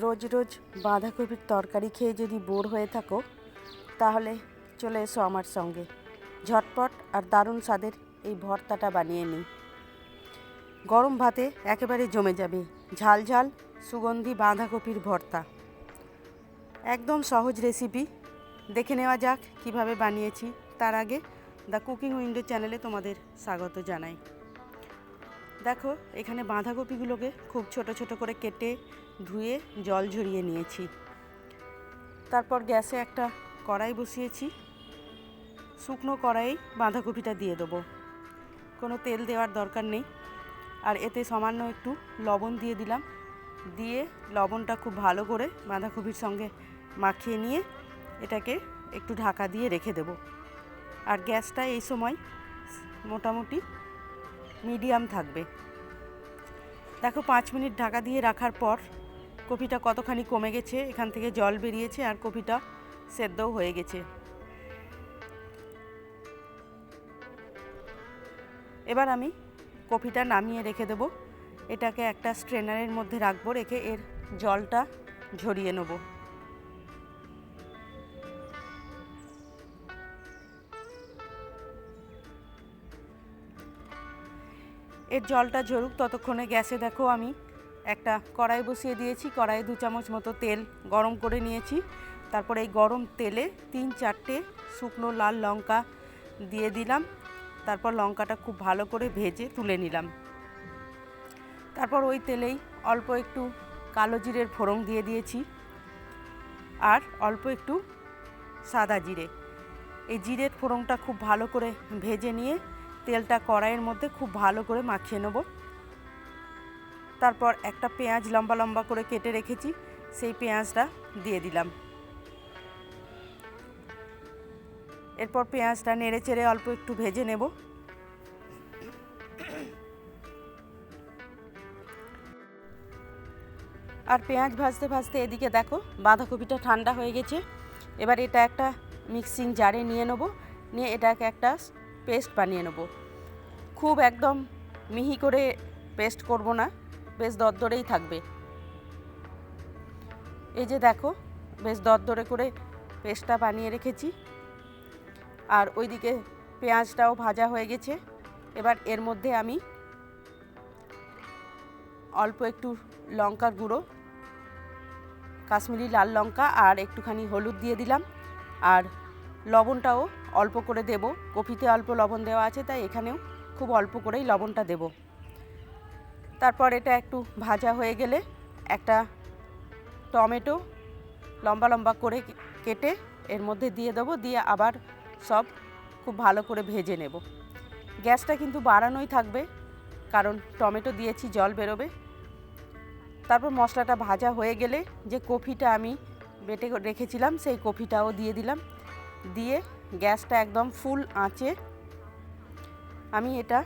রোজ রোজ বাঁধাকপির তরকারি খেয়ে যদি বোর হয়ে থাকো, তাহলে চলে এসো আমার সঙ্গে। ঝটপট আর দারুণ স্বাদের এই ভর্তাটা বানিয়ে নিই। গরম ভাতে একেবারে জমে যাবে ঝাল ঝাল সুগন্ধি বাঁধাকপির ভর্তা। একদম সহজ রেসিপি। দেখে নেওয়া যাক কীভাবে বানিয়েছি। তার আগে দ্য কুকিং উইন্ডো চ্যানেলে তোমাদের স্বাগত জানাই। দেখো, এখানে বাঁধাকপিগুলোকে খুব ছোট ছোট করে কেটে ধুয়ে জল ঝরিয়ে নিয়েছি। তারপর গ্যাসে একটা কড়াই বসিয়েছি। শুকনো কড়াই বাঁধাকপিটা দিয়ে দেবো। কোনো তেল দেওয়ার দরকার নেই। আর এতে সামান্য একটু লবণ দিয়ে দিলাম। দিয়ে লবণটা খুব ভালো করে বাঁধাকপির সঙ্গে মাখিয়ে নিয়ে এটাকে একটু ঢাকা দিয়ে রেখে দেব। আর গ্যাসটা এই সময় মোটামুটি মিডিয়াম থাকবে। দেখো, পাঁচ মিনিট ঢাকা দিয়ে রাখার পর কপিটা কতখানি কমে গেছে, এখান থেকে জল বেরিয়েছে আর কপিটা সেদ্ধও হয়ে গেছে। এবার আমি কপিটা নামিয়ে রেখে দেবো। এটাকে একটা স্ট্রেনারের মধ্যে রাখব, রেখে এর জলটা ঝরিয়ে নেব। এর জলটা ঝরুক, ততক্ষণে গ্যাসে দেখো আমি একটা কড়াই বসিয়ে দিয়েছি। কড়াইয়ে দু চামচ মতো তেল গরম করে নিয়েছি। তারপরে এই গরম তেলে তিন চারটে শুকনো লাল লঙ্কা দিয়ে দিলাম। তারপর লঙ্কাটা খুব ভালো করে ভেজে তুলে নিলাম। তারপর ওই তেলেই অল্প একটু কালো জিরের ফোড়ন দিয়ে দিয়েছি আর অল্প একটু সাদা জিরে। এই জিরের ফোড়নটা খুব ভালো করে ভেজে নিয়ে তেলটা কড়াইয়ের মধ্যে খুব ভালো করে মাখিয়ে নেব। তারপর একটা পেঁয়াজ লম্বা লম্বা করে কেটে রেখেছি, সেই পেঁয়াজটা দিয়ে দিলাম। এরপর পেঁয়াজটা নেড়ে চেড়ে অল্প একটু ভেজে নেব। আর পেঁয়াজ ভাজতে ভাজতে এদিকে দেখো, বাঁধাকপিটা ঠান্ডা হয়ে গেছে। এবার এটা একটা মিক্সিং জারে নিয়ে নেব, নিয়ে এটাকে একটা পেস্ট বানিয়ে নেব। খুব একদম মিহি করে পেস্ট করব না, বেশ দরদরেই থাকবে। এই যে দেখো, বেশ দরদরে করে পেস্টটা বানিয়ে রেখেছি। আর ওইদিকে পেঁয়াজটাও ভাজা হয়ে গেছে। এবার এর মধ্যে আমি অল্প একটু লঙ্কার গুঁড়ো, কাশ্মীরি লাল লঙ্কা আর একটুখানি হলুদ দিয়ে দিলাম। আর লবণটাও অল্প করে দেব। কপিতে অল্প লবণ দেওয়া আছে, তাই এখানেও খুব অল্প করেই লবণটা দেব। তারপর এটা একটু ভাজা হয়ে গেলে একটা টমেটো লম্বা লম্বা করে কেটে এর মধ্যে দিয়ে দেবো, দিয়ে আবার সব খুব ভালো করে ভেজে নেব। গ্যাসটা কিন্তু বাড়ানোই থাকবে, কারণ টমেটো দিয়েছি, জল বেরোবে। তারপর মশলাটা ভাজা হয়ে গেলে যে কফিটা আমি বেটে রেখেছিলাম, সেই কফিটাও দিয়ে দিলাম। দিয়ে গ্যাসটা একদম ফুল আঁচে আমি এটা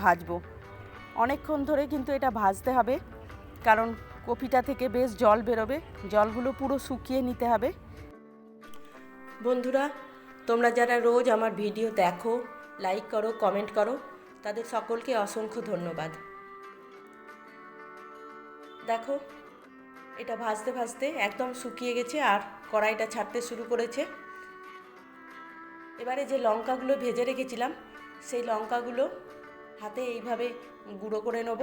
ভাজবো। অনেকক্ষণ ধরে কিন্তু এটা ভাজতে হবে, কারণ কপিটা থেকে বেশ জল বেরোবে, জলগুলো পুরো শুকিয়ে নিতে হবে। বন্ধুরা, তোমরা যারা রোজ আমার ভিডিও দেখো, লাইক করো, কমেন্ট করো, তাদের সকলকে অসংখ্য ধন্যবাদ। দেখো, এটা ভাজতে ভাজতে একদম শুকিয়ে গেছে আর কড়াইটা ছাড়তে শুরু করেছে। এবারে যে লঙ্কাগুলো ভেজে রেখেছিলাম, সেই লঙ্কাগুলো হাতে এইভাবে গুঁড়ো করে নেব।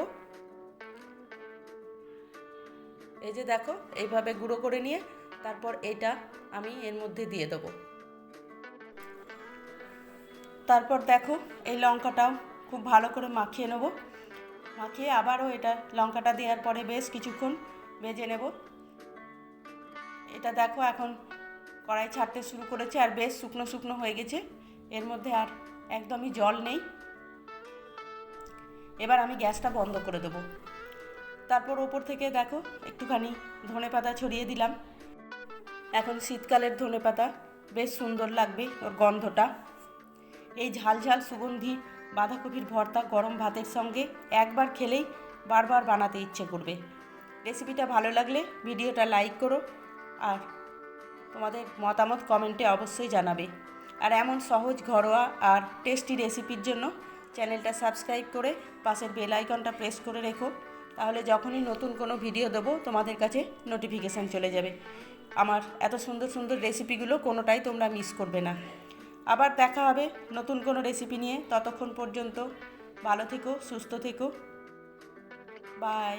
এই যে দেখো, এইভাবে গুঁড়ো করে নিয়ে তারপর এটা আমি এর মধ্যে দিয়ে দেবো। তারপর দেখো, এই লঙ্কাটাও খুব ভালো করে মাখিয়ে নেব। মাখিয়ে আবারও এটা লঙ্কাটা দেওয়ার পরে বেশ কিছুক্ষণ ভেজে নেব। এটা দেখো এখন কড়াই ছাড়তে শুরু করেছে আর বেশ শুকনো শুকনো হয়ে গেছে। এর মধ্যে আর একদমই জল নেই। এবার আমি গ্যাসটা বন্ধ করে দেবো। তারপর ওপর থেকে দেখো, একটুখানি ধনে পাতা ছড়িয়ে দিলাম। এখন শীতকালের ধনে পাতা, বেশ সুন্দর লাগবে ওর গন্ধটা। এই ঝাল ঝাল সুগন্ধি বাঁধাকপির ভর্তা গরম ভাতের সঙ্গে একবার খেলেই বারবার বানাতে ইচ্ছে করবে। রেসিপিটা ভালো লাগলে ভিডিওটা লাইক করো আর তোমাদের মতামত কমেন্টে অবশ্যই জানাবে। আর এমন সহজ, ঘরোয়া আর টেস্টি রেসিপির জন্য চ্যানেলটা সাবস্ক্রাইব করে পাশের বেল আইকনটা প্রেস করে রেখো। তাহলে যখনই নতুন কোনো ভিডিও দেবো, তোমাদের কাছে নোটিফিকেশান চলে যাবে। আমার এত সুন্দর সুন্দর রেসিপিগুলো কোনোটাই তোমরা মিস করবে না। আবার দেখা হবে নতুন কোনো রেসিপি নিয়ে। ততক্ষণ পর্যন্ত ভালো থেকো, সুস্থ থেকো। বাই